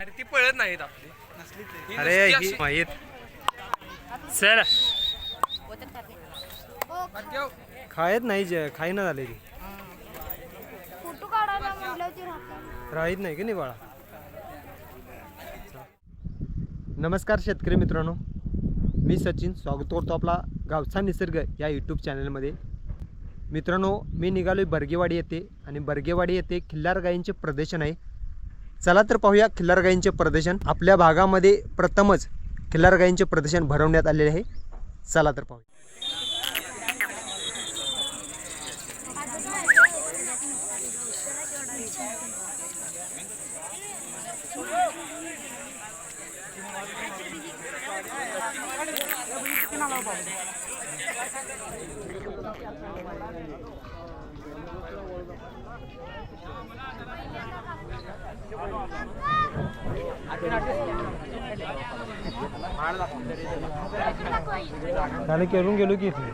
अरे ती पळत नाहीत आपली. अरे ही माहीत. चल. खायत नाही जे खाई ना झाले ती. फोटो काढायला म्हटलं ती राहतात. राहीत नाही की नाही बाळा? नमस्कार शेतकरी मित्रांनो. मी सचिन स्वागत करतो आपला गावचा निसर्ग या यूट्यूब चॅनलमध्ये मित्रांनो मी निघालो आहे बर्गेवाडी येथे आणि बर्गेवाडी येथे खिल्लार गायींचे प्रदर्शन आहे. चला तर पाहूया खिल्लार गायींचे प्रदर्शन. आपल्या भागामध्ये प्रथमच खिल्लार गायींचे प्रदर्शन भरवण्यात आलेले आहे. चला तर पाहूया. त्याला गेलो की इथे.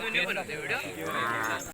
दोन्ही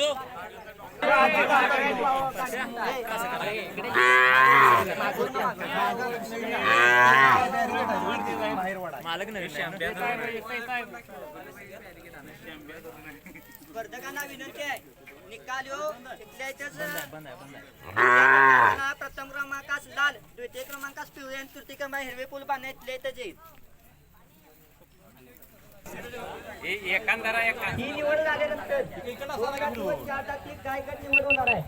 इजो स्पर्धकांना विनंती आहे. निकाल प्रथम क्रमांकास लाल द्वितीय क्रमांकास पिवळे आणि तृतीय क्रमांक हिरवे पूल बांधणे इथल्या इथेच येईल ही निवड झाल्यानंतर निवड होणार आहे?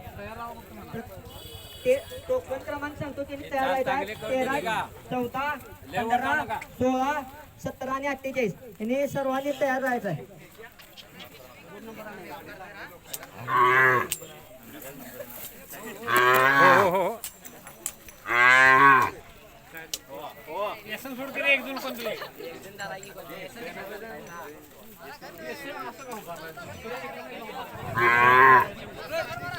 ते टोकन क्रमांक सांगतो की तयार आहेत तेरा चौदा पंधरा सोळा सतरा आणि अठ्ठेचाळीस. यांनी सर्वांनी तयार राहायचं आहे. Ah!